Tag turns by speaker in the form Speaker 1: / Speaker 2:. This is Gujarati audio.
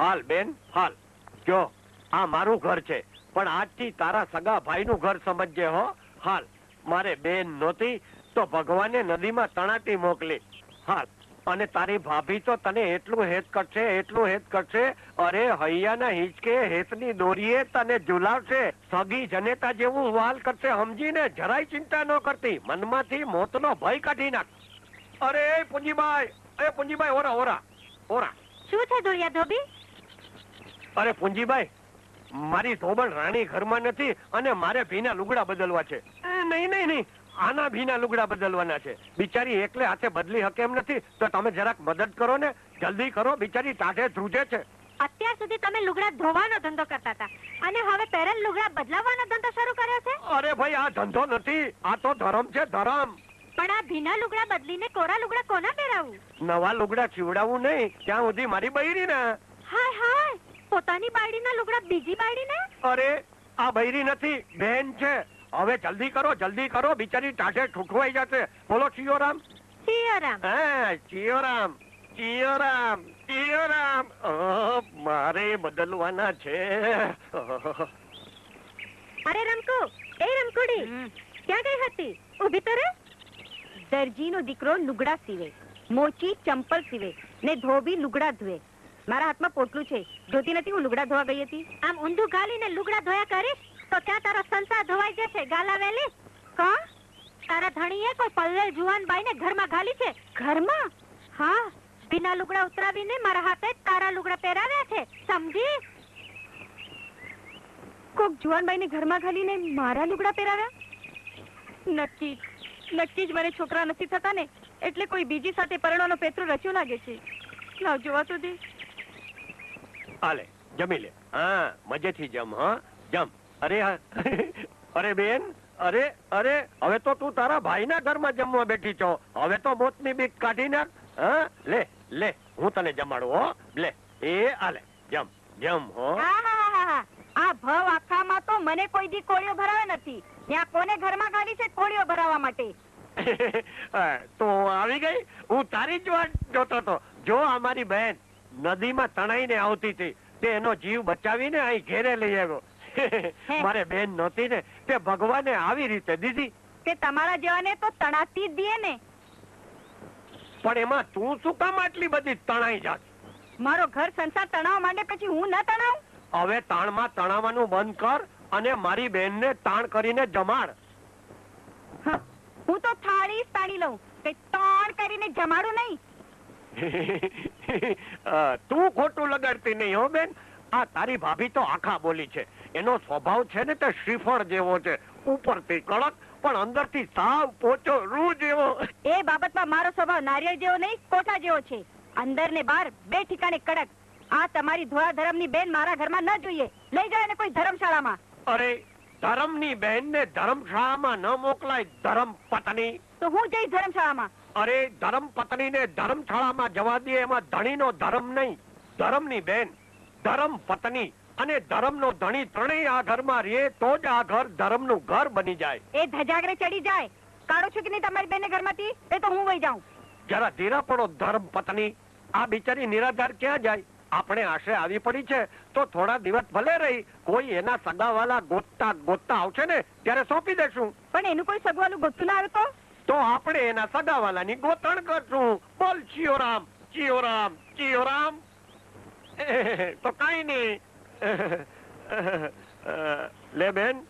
Speaker 1: હાલ, બેન, હાલ. જો, આ મારું ઘર છે, પણ આજથી તારા સગા ભાઈનું ઘર સમજજે, હો. હાલ, મારે બેન નહોતી, તો ભગવાને નદીમાં તણાટી મોકલી. હાલ, અને તારી ભાભી તો તને એટલું હેત કરશે, એટલું હેત કરશે, અરે હૈયાના હિંચકે હેતની દોરીએ તને ઝુલાવશે. સગી જનેતા જેવું વાલ કરશે, સમજીને જરાય ચિંતા ન કરતી. મનમાંથી મોતનો ભય કાઢી નાખ. અરે પુંજીભાઈ એ પુંજીભાઈ ઓરા ઓરા ઓરા.
Speaker 2: શું છે ધોળિયા ધોબી?
Speaker 1: અરે પુંજીભાઈ મારી ધોબણ રાણી ઘરમાં નથી અને મારે ભીના લુગડા બદલવા છે. નહીં નહીં નહીં. આના ભીના લુગડા બદલવાના છે. બિચારી એકલે હાથે બદલી હકે એમ નથી. તો તમે જરાક મદદ કરો ને જલ્દી કરો બિચારી તાઢે ધ્રુજે છે.
Speaker 2: અત્યાર સુધી તમે લુગડા ધોવાનો ધંધો કરતા હતા. અને હવે પહેરેલ લુગડા બદલાવવાનો ધંધો શરૂ કર્યો છે?
Speaker 1: અરે ભાઈ આ ધંધો નથી. આ તો ધરમ છે ધરમ.
Speaker 2: પણ આ ભીના લુગડા બદલીને કોરા લુગડા કોના પહેરાવું?
Speaker 1: નવા લુગડા ચીવડાવું નહીં. ત્યાં સુધી મારી બૈરી ને
Speaker 2: હાય હાય. પોતાની બાયડીના લુગડા બીજી બાયડીને?
Speaker 1: અરે આ બૈરી નથી બેન છે. હવે જલ્દી કરો જલ્દી કરો બિચારી ટાઢે ઠૂઠવાઈ જશે. બોલો શિયોરામ
Speaker 2: સિયારામ
Speaker 1: હા ચિયોરામ ચિયોરામ ચિયોરામ. મારે બદલવાના છે.
Speaker 2: અરે રમકુ એ રમકુડી ક્યાં ગઈ હતી? ઊભી તો રે.
Speaker 3: દરજીનો દીકરો લુગડા સીવે મોચી ચંપલ સીવે ને ધોબી લુગડા ધુએ મારા હાથમાં પોટલું છે. જોતી નથી હું લુગડા ધોવા ગઈ હતી.
Speaker 2: આમ ઊંધું ગાલીને લુગડા ધોયા કરીશ તો ત્યાં તારો સંસાર ધોવાઈ જશે ગાલા વેલી.
Speaker 3: કોણ?
Speaker 2: તારા ધણીએ કોઈ પલ્લેલ જુવાન બાઈને ઘરમાં ઘાલી છે?
Speaker 3: ઘરમાં?
Speaker 2: હા. બિના લુગડા ઉતરાવીને મારા હાથે તારા લુગડા પહેરાવ્યા છે સમજી?
Speaker 3: કોક જુવાનબાઈને ઘરમાં ઘાલીને મારા લુગડા પહેરાવ્યા? નક્કી નક્કી જ મને છોકરા નથી થતા ને એટલે કોઈ બીજી સાથે પરણવાનો પેત્રો રચ્યો લાગે છે. લાવ જોવા તો
Speaker 1: હાલે જમી લે. હા મજેથી જમ હા. જમ. અરે અરે બેન અરે અરે હવે તો તું તારા ભાઈના ઘરમાં જમવા બેઠી છો. હવે તો મોતની બીક કાઢી નાખ. હા લે લે હું તને જમાડું હો. લે એ આલે જમ જમ હો.
Speaker 3: આ ભવ આખામાં તો મને કોઈ દી કોળીઓ ભરાવે નથી. ત્યાં કોને ઘરમાં ગાડી છે કોળીઓ ભરાવવા માટે?
Speaker 1: તો આવી ગઈ? હું તારી જ વાત જોતો હતો. જો અમારી બહેન નદીમાં તણાઈને આવતી હતી. તે એનો જીવ બચાવીને અહીં ઘેરે લઈ આવ્યો. મારે બેન નહોતી ને તે ભગવાને આવી રીતે દીધી.
Speaker 3: તે તમારા જેવાને તો તણાતી જ દે ને.
Speaker 1: પણ એમાં તું શું કામ આટલી બધી તણાઈ જાત?
Speaker 3: મારો ઘર સંસાર તણાવ માંડે પછી હું ન તણાવ?
Speaker 1: હવે તાણમાં તણાવવાનું બંધ કર અને મારી બેનને તાણ કરીને જમાડ.
Speaker 3: હું તો થાળી તાણી લઉં. કે તાણ કરીને જમાડું નહીં.
Speaker 1: તું ખોટું લગાડતી નહીં હો બેન. આ તારી ભાભી તો આખા બોલી છે. એનો સ્વભાવ છે ને તે શ્રીફળ જેવો છે. ઉપરથી કડક પણ અંદરથી સાવ પોચો રૂ જેવો.
Speaker 3: એ બાબતમાં મારો સ્વભાવ નારિયેળ જેવો નહીં કોઠા જેવો છે. અંદર ને બહાર બે ઠીકાણે કડક. આ તમારી ધોળા ધરમની બેન મારા ઘરમાં ન જોઈએ. લઈ જાય ને કોઈ ધર્મશાળામાં.
Speaker 1: અરે ધર્મની બહેનને ધર્મશાળામાં ન મોકલાય ધર્મ પત્ની.
Speaker 3: તો હું જઈશ ધર્મશાળામાં.
Speaker 1: અરે ધર્મ પત્નીને ધર્મશાળામાં જવા દે એમાં ધણીનો ધર્મ નહીં. ધર્મની બેન ધર્મ પત્ની અને ધર્મનો ધણી ત્રણેય આ ઘરમાં રહે તો જ આ ઘર ધર્મનું ઘર બની જાય.
Speaker 3: એ ધજાગરે ચડી જાય. કાઢો છો કે નહીં તમારી બેનને ઘરમાંથી? એ તો હું વહી જાઉં.
Speaker 1: જરા ધીરા પડો ધર્મ પત્ની. આ બિચારી નિરાધાર ક્યાં જાય? આપણે આશરે આવી પડી છે તો થોડા દિવસ ભલે રહી કોઈ એના સગાવાલા ગોતતા ગોતતા આવશે ને ત્યારે સોંપી દેશું.
Speaker 3: પણ એનું કોઈ સગવાલું ગોતું ના આવે તો?
Speaker 1: તો આપણે એના સગાવાલાની ગોતણ કરશું. બોલ, ચિયોરામ ચિયોરામ ચિયોરામ. તો કઈ નહીં. લે બેન.